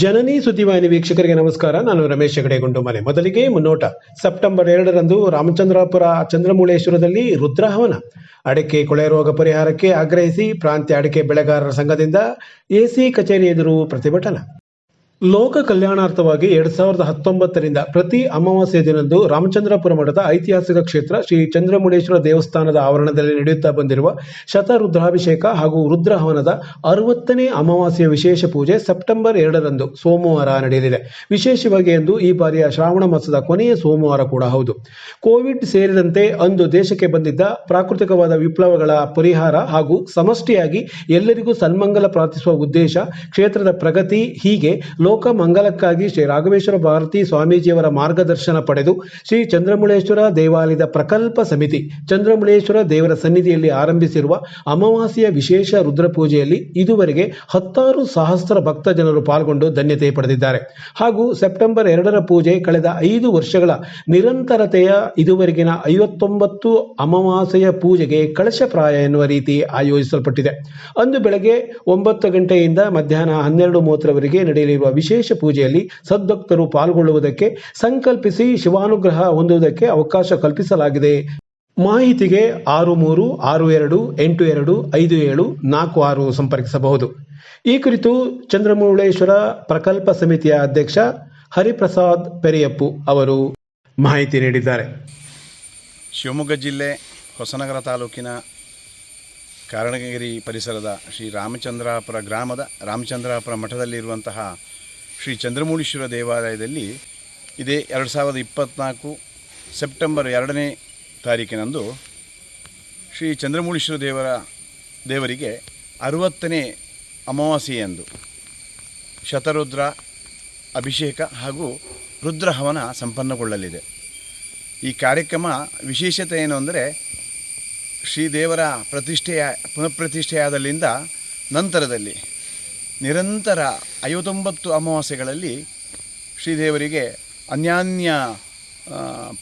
ಜನನಿ ಸುದ್ದಿವಾಹಿನಿ ವೀಕ್ಷಕರಿಗೆ ನಮಸ್ಕಾರ. ನಾನು ರಮೇಶ್ ಹೆಗಡೆ ಗುಂಡುಮಲೆ ಮೊದಲಿಗೆ ಮುನ್ನೋಟ. ಸೆಪ್ಟೆಂಬರ್ ಎರಡರಂದು ರಾಮಚಂದ್ರಾಪುರ ಚಂದ್ರಮೂಳೇಶ್ವರದಲ್ಲಿ ರುದ್ರಹವನ ಅಡಿಕೆ ಕೊಳೆ ರೋಗ ಪರಿಹಾರಕ್ಕೆ ಆಗ್ರಹಿಸಿ ಪ್ರಾಂತ್ಯ ಅಡಿಕೆ ಬೆಳೆಗಾರರ ಸಂಘದಿಂದ ಎಸಿ ಕಚೇರಿ ಎದುರು ಪ್ರತಿಭಟನಾ. ಲೋಕ ಕಲ್ಯಾಣಾರ್ಥವಾಗಿ ಎರಡ್ ಸಾವಿರದ ಹತ್ತೊಂಬತ್ತರಿಂದ ಪ್ರತಿ ಅಮಾವಾಸ್ಯ ದಿನದಂದು ರಾಮಚಂದ್ರಪುರ ಮಠದ ಐತಿಹಾಸಿಕ ಕ್ಷೇತ್ರ ಶ್ರೀ ಚಂದ್ರಮುಡೇಶ್ವರ ದೇವಸ್ಥಾನದ ಆವರಣದಲ್ಲಿ ನಡೆಯುತ್ತಾ ಬಂದಿರುವ ಶತರುದ್ರಾಭಿಷೇಕ ಹಾಗೂ ರುದ್ರಹವನದ ಅರವತ್ತನೇ ಅಮಾವಾಸ್ಯ ವಿಶೇಷ ಪೂಜೆ ಸೆಪ್ಟೆಂಬರ್ ಎರಡರಂದು ಸೋಮವಾರ ನಡೆಯಲಿದೆ. ವಿಶೇಷವಾಗಿ ಎಂದು ಈ ಬಾರಿಯ ಶ್ರಾವಣ ಮಾಸದ ಕೊನೆಯ ಸೋಮವಾರ ಕೂಡ ಹೌದು. ಕೋವಿಡ್ ಸೇರಿದಂತೆ ಅಂದು ದೇಶಕ್ಕೆ ಬಂದಿದ್ದ ಪ್ರಾಕೃತಿಕವಾದ ವಿಪ್ಲವಗಳ ಪರಿಹಾರ ಹಾಗೂ ಸಮಷ್ಟಿಯಾಗಿ ಎಲ್ಲರಿಗೂ ಸನ್ಮಂಗಲ ಪ್ರಾರ್ಥಿಸುವ ಉದ್ದೇಶ ಕ್ಷೇತ್ರದ ಪ್ರಗತಿ ಹೀಗೆ ಲೋಕ ಮಂಗಲಕ್ಕಾಗಿ ಶ್ರೀ ರಾಘವೇಶ್ವರ ಭಾರತಿ ಸ್ವಾಮೀಜಿಯವರ ಮಾರ್ಗದರ್ಶನ ಪಡೆದು ಶ್ರೀ ಚಂದ್ರಮುಳೇಶ್ವರ ದೇವಾಲಯದ ಪ್ರಕಲ್ಪ ಸಮಿತಿ, ಚಂದ್ರಮುಳೇಶ್ವರ ದೇವರ ಸನ್ನಿಧಿಯಲ್ಲಿ ಆರಂಭಿಸಿರುವ ಅಮಾವಾಸ್ಯ ವಿಶೇಷ ರುದ್ರ ಪೂಜೆಯಲ್ಲಿ ಇದುವರೆಗೆ ಹತ್ತಾರು ಸಹಸ್ರ ಭಕ್ತ ಜನರು ಪಾಲ್ಗೊಂಡು ಧನ್ಯತೆ ಪಡೆದಿದ್ದಾರೆ. ಹಾಗೂ ಸೆಪ್ಟೆಂಬರ್ ಎರಡರ ಪೂಜೆ ಕಳೆದ ಐದು ವರ್ಷಗಳ ನಿರಂತರತೆಯ ಇದುವರೆಗಿನ ಐವತ್ತೊಂಬತ್ತು ಅಮಾವಾಸ್ಯೆಯ ಪೂಜೆಗೆ ಕಳಶಪ್ರಾಯ ಎನ್ನುವ ರೀತಿ ಆಯೋಜಿಸಲ್ಪಟ್ಟಿದೆ. ಅಂದು ಬೆಳಗ್ಗೆ ಒಂಬತ್ತು ಗಂಟೆಯಿಂದ ಮಧ್ಯಾಹ್ನ ಹನ್ನೆರಡು ಮೂವತ್ತರವರೆಗೆ ನಡೆಯಲಿರುವ ವಿಶೇಷ ಪೂಜೆಯಲ್ಲಿ ಸದ್ಭಕ್ತರು ಪಾಲ್ಗೊಳ್ಳುವುದಕ್ಕೆ ಸಂಕಲ್ಪಿಸಿ ಶಿವಾನುಗ್ರಹ ಹೊಂದುವುದಕ್ಕೆ ಅವಕಾಶ ಕಲ್ಪಿಸಲಾಗಿದೆ. ಮಾಹಿತಿಗೆ ಆರು ಮೂರು, ಆರು ಎರಡು, ಎಂಟು ಎರಡು, ಐದು ಏಳು, ನಾಲ್ಕು ಆರು ಸಂಪರ್ಕಿಸಬಹುದು. ಈ ಕುರಿತು ಚಂದ್ರಮೌಳೇಶ್ವರ ಪ್ರಕಲ್ಪ ಸಮಿತಿಯ ಅಧ್ಯಕ್ಷ ಹರಿಪ್ರಸಾದ್ ಪೆರಿಯಪ್ಪು ಅವರು ಮಾಹಿತಿ ನೀಡಿದ್ದಾರೆ. ಶಿವಮೊಗ್ಗ ಜಿಲ್ಲೆ ಹೊಸನಗರ ತಾಲೂಕಿನ ಕಾರಣಗಿರಿ ಪರಿಸರದ ಶ್ರೀ ರಾಮಚಂದ್ರಾಪುರ ಗ್ರಾಮದ ರಾಮಚಂದ್ರಾಪುರ ಮಠದಲ್ಲಿರುವಂತಹ ಶ್ರೀ ಚಂದ್ರಮೂಳೀಶ್ವರ ದೇವಾಲಯದಲ್ಲಿ ಇದೇ ಎರಡು ಸಾವಿರದ ಇಪ್ಪತ್ತ್ನಾಲ್ಕು ಸೆಪ್ಟೆಂಬರ್ ಎರಡನೇ ತಾರೀಕಿನಂದು ಶ್ರೀ ಚಂದ್ರಮೂಳೀಶ್ವರ ದೇವರ, ದೇವರಿಗೆ ಅರುವತ್ತನೇ ಅಮಾವಾಸ್ಯೆಯಂದು ಶತರುದ್ರ ಅಭಿಷೇಕ ಹಾಗೂ ರುದ್ರಹವನ ಸಂಪನ್ನಗೊಳ್ಳಲಿದೆ. ಈ ಕಾರ್ಯಕ್ರಮ ವಿಶೇಷತೆ ಏನು ಅಂದರೆ ಶ್ರೀದೇವರ ಪ್ರತಿಷ್ಠೆಯ ಪುನಃಪ್ರತಿಷ್ಠೆಯಾದಲ್ಲಿಂದ ನಂತರದಲ್ಲಿ ನಿರಂತರ ಐವತ್ತೊಂಬತ್ತು ಅಮಾವಾಸ್ಯೆಗಳಲ್ಲಿ ಶ್ರೀದೇವರಿಗೆ ಅನ್ಯಾನ್ಯ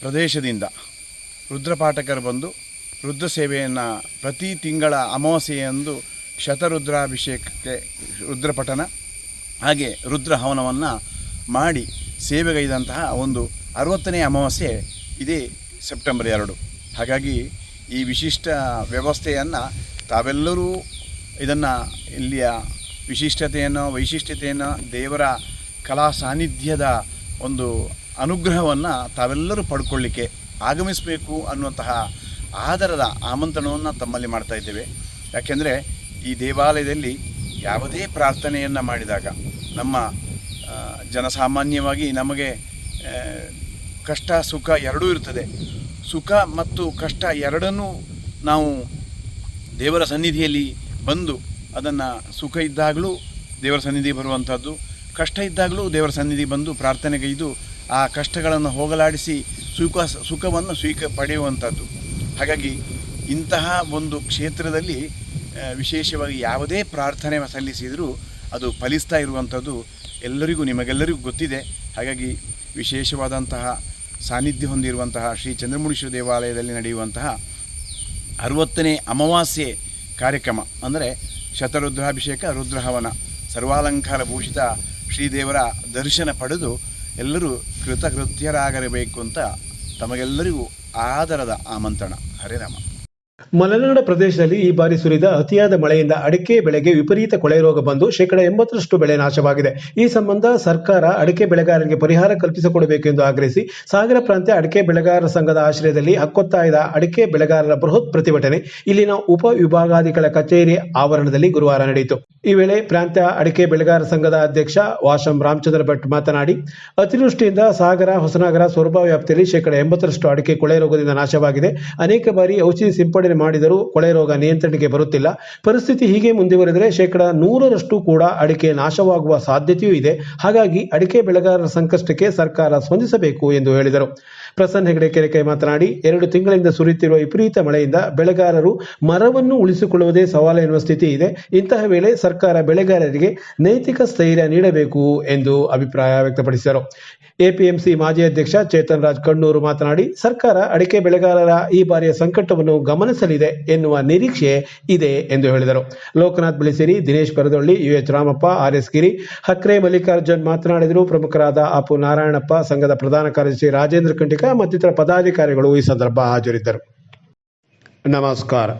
ಪ್ರದೇಶದಿಂದ ರುದ್ರಪಾಠಕರು ಬಂದು ರುದ್ರ ಸೇವೆಯನ್ನು ಪ್ರತಿ ತಿಂಗಳ ಅಮಾವಾಸ್ಯೆಯಂದು ಶತರುದ್ರಾಭಿಷೇಕಕ್ಕೆ ರುದ್ರಪಠನ ಹಾಗೆ ರುದ್ರ ಹವನವನ್ನು ಮಾಡಿ ಸೇವೆಗೈದಂತಹ ಒಂದು ಅರವತ್ತನೇ ಅಮಾವಾಸ್ಯೆ ಇದೇ ಸೆಪ್ಟೆಂಬರ್ ಎರಡು. ಹಾಗಾಗಿ ಈ ವಿಶಿಷ್ಟ ವ್ಯವಸ್ಥೆಯನ್ನು ತಾವೆಲ್ಲರೂ ಇದನ್ನು ಇಲ್ಲಿಯ ವಿಶಿಷ್ಟತೆಯನ್ನು, ವೈಶಿಷ್ಟ್ಯತೆಯನ್ನು, ದೇವರ ಕಲಾ ಸಾನ್ನಿಧ್ಯದ ಒಂದು ಅನುಗ್ರಹವನ್ನು ತಾವೆಲ್ಲರೂ ಪಡ್ಕೊಳ್ಳಿಕ್ಕೆ ಆಗಮಿಸಬೇಕು ಅನ್ನುವಂತಹ ಆದರದ ಆಮಂತ್ರಣವನ್ನು ತಮ್ಮಲ್ಲಿ ಮಾಡ್ತಾ ಇದ್ದೇವೆ. ಯಾಕೆಂದರೆ ಈ ದೇವಾಲಯದಲ್ಲಿ ಯಾವುದೇ ಪ್ರಾರ್ಥನೆಯನ್ನು ಮಾಡಿದಾಗ ನಮ್ಮ ಜನಸಾಮಾನ್ಯವಾಗಿ ನಮಗೆ ಕಷ್ಟ, ಸುಖ ಎರಡೂ ಇರ್ತದೆ. ಸುಖ ಮತ್ತು ಕಷ್ಟ ಎರಡನ್ನೂ ನಾವು ದೇವರ ಸನ್ನಿಧಿಯಲ್ಲಿ ಬಂದು ಅದನ್ನು ಸುಖ ಇದ್ದಾಗಲೂ ದೇವರ ಸನ್ನಿಧಿ ಬರುವಂಥದ್ದು, ಕಷ್ಟ ಇದ್ದಾಗಲೂ ದೇವರ ಸನ್ನಿಧಿ ಬಂದು ಪ್ರಾರ್ಥನೆಗೈದು ಆ ಕಷ್ಟಗಳನ್ನು ಹೋಗಲಾಡಿಸಿ ಸುಖ, ಸುಖವನ್ನು ಸ್ವೀಕ, ಪಡೆಯುವಂಥದ್ದು. ಹಾಗಾಗಿ ಇಂತಹ ಒಂದು ಕ್ಷೇತ್ರದಲ್ಲಿ ವಿಶೇಷವಾಗಿ ಯಾವುದೇ ಪ್ರಾರ್ಥನೆ ಸಲ್ಲಿಸಿದರೂ ಅದು ಫಲಿಸ್ತಾ ಇರುವಂಥದ್ದು ಎಲ್ಲರಿಗೂ, ನಿಮಗೆಲ್ಲರಿಗೂ ಗೊತ್ತಿದೆ. ಹಾಗಾಗಿ ವಿಶೇಷವಾದಂತಹ ಸಾನ್ನಿಧ್ಯ ಹೊಂದಿರುವಂತಹ ಶ್ರೀ ಚಂದ್ರಮುಣೇಶ್ವರ ದೇವಾಲಯದಲ್ಲಿ ನಡೆಯುವಂತಹ ಅರವತ್ತನೇ ಅಮಾವಾಸ್ಯೆ ಕಾರ್ಯಕ್ರಮ. ಅಂದರೆ ಶತರುದ್ರಾಭಿಷೇಕ ರುದ್ರಹವನ ಸರ್ವಾಲಂಕಾರ ಭೂಷಿತ ಶ್ರೀದೇವರ ದರ್ಶನ ಪಡೆದು ಎಲ್ಲರೂ ಕೃತಕೃತ್ಯರಾಗಿರಬೇಕು ಅಂತ ತಮಗೆಲ್ಲರಿಗೂ ಆದರದ ಆಮಂತ್ರಣ. ಹರೇರಾಮ ಮಲೆನಾಡ ಪ್ರದೇಶದಲ್ಲಿ ಈ ಬಾರಿ ಸುರಿದ ಅತಿಯಾದ ಮಳೆಯಿಂದ ಅಡಿಕೆ ಬೆಳೆಗೆ ವಿಪರೀತ ಕೊಳೆ ರೋಗ ಬಂದು ಶೇಕಡ ಎಂಬತ್ತರಷ್ಟು ಬೆಳೆ ನಾಶವಾಗಿದೆ. ಈ ಸಂಬಂಧ ಸರ್ಕಾರ ಅಡಿಕೆ ಬೆಳೆಗಾರರಿಗೆ ಪರಿಹಾರ ಕಲ್ಪಿಸಿಕೊಡಬೇಕು ಎಂದು ಆಗ್ರಹಿಸಿ ಸಾಗರ ಪ್ರಾಂತ್ಯ ಅಡಿಕೆ ಬೆಳೆಗಾರರ ಸಂಘದ ಆಶ್ರಯದಲ್ಲಿ ಹಕ್ಕೊತ್ತಾಯದ ಅಡಿಕೆ ಬೆಳೆಗಾರರ ಬೃಹತ್ ಪ್ರತಿಭಟನೆ. ಇಲ್ಲಿನ ಉಪ ವಿಭಾಗಾಧಿಗಳ ಕಚೇರಿ ಆವರಣದಲ್ಲಿ ಗುರುವಾರ ನಡೆಯಿತು. ಈ ವೇಳೆ ಪ್ರಾಂತ್ಯ ಅಡಿಕೆ ಬೆಳೆಗಾರರ ಸಂಘದ ಅಧ್ಯಕ್ಷ ವಾಶಂ ರಾಮಚಂದ್ರ ಭಟ್ ಮಾತನಾಡಿ, ಅತಿವೃಷ್ಟಿಯಿಂದ ಸಾಗರ, ಹೊಸನಗರ, ಸೊರಬ ವ್ಯಾಪ್ತಿಯಲ್ಲಿ ಶೇಕಡ ಎಂಬತ್ತರಷ್ಟು ಅಡಿಕೆ ಕೊಳೆ ರೋಗದಿಂದ ನಾಶವಾಗಿದೆ. ಅನೇಕ ಬಾರಿ ಔಷಧಿ ಸಿಂಪಡಣೆ ಮಾಡಿದರೂ ಕೊಳೆ ರೋಗ ನಿಯಂತ್ರಣಕ್ಕೆ ಬರುತ್ತಿಲ್ಲ. ಪರಿಸ್ಥಿತಿ ಹೀಗೆ ಮುಂದುವರೆದರೆ ಶೇಕಡ ನೂರರಷ್ಟು ಕೂಡ ಅಡಿಕೆ ನಾಶವಾಗುವ ಸಾಧ್ಯತೆಯೂ ಇದೆ. ಹಾಗಾಗಿ ಅಡಿಕೆ ಬೆಳೆಗಾರರ ಸಂಕಷ್ಟಕ್ಕೆ ಸರ್ಕಾರ ಸ್ಪಂದಿಸಬೇಕು ಎಂದು ಹೇಳಿದರು. ಪ್ರಸನ್ನ ಹೆಗಡೆ ಕೆರೆಕೈ ಮಾತನಾಡಿ, ಎರಡು ತಿಂಗಳಿಂದ ಸುರಿಯುತ್ತಿರುವ ವಿಪರೀತ ಮಳೆಯಿಂದ ಬೆಳೆಗಾರರು ಮರವನ್ನು ಉಳಿಸಿಕೊಳ್ಳುವುದೇ ಸವಾಲು ಎನ್ನುವ ಸ್ಥಿತಿ ಇದೆ. ಇಂತಹ ವೇಳೆ ಸರ್ಕಾರ ಬೆಳೆಗಾರರಿಗೆ ನೈತಿಕ ಸ್ಥೈರ್ಯ ನೀಡಬೇಕು ಎಂದು ಅಭಿಪ್ರಾಯ ವ್ಯಕ್ತಪಡಿಸಿದರು. ಎಪಿಎಂಸಿ ಮಾಜಿ ಅಧ್ಯಕ್ಷ ಚೇತನ್ ರಾಜ್ ಕಣ್ಣೂರು ಮಾತನಾಡಿ, ಸರ್ಕಾರ ಅಡಿಕೆ ಬೆಳೆಗಾರರ ಈ ಬಾರಿಯ ಸಂಕಟವನ್ನು ಗಮನಿಸಲಿದೆ ಎನ್ನುವ ನಿರೀಕ್ಷೆ ಇದೆ ಎಂದು ಹೇಳಿದರು. Lokanath Bilisiri, Dinesh Paradolli U H Ramappa, R S Giri, Hakre Mallikarjun ಮಾತನಾಡಿದರು. ಪ್ರಮುಖರಾದ ಅಪು ನಾರಾಯಣಪ್ಪ, ಸಂಘದ ಪ್ರಧಾನ ಕಾರ್ಯದರ್ಶಿ ರಾಜೇಂದ್ರ ಮತ್ತಿತರ ಪದಾಧಿಕಾರಿಗಳು ಈ ಸಂದರ್ಭ ಹಾಜರಿದ್ದರು. ನಮಸ್ಕಾರ.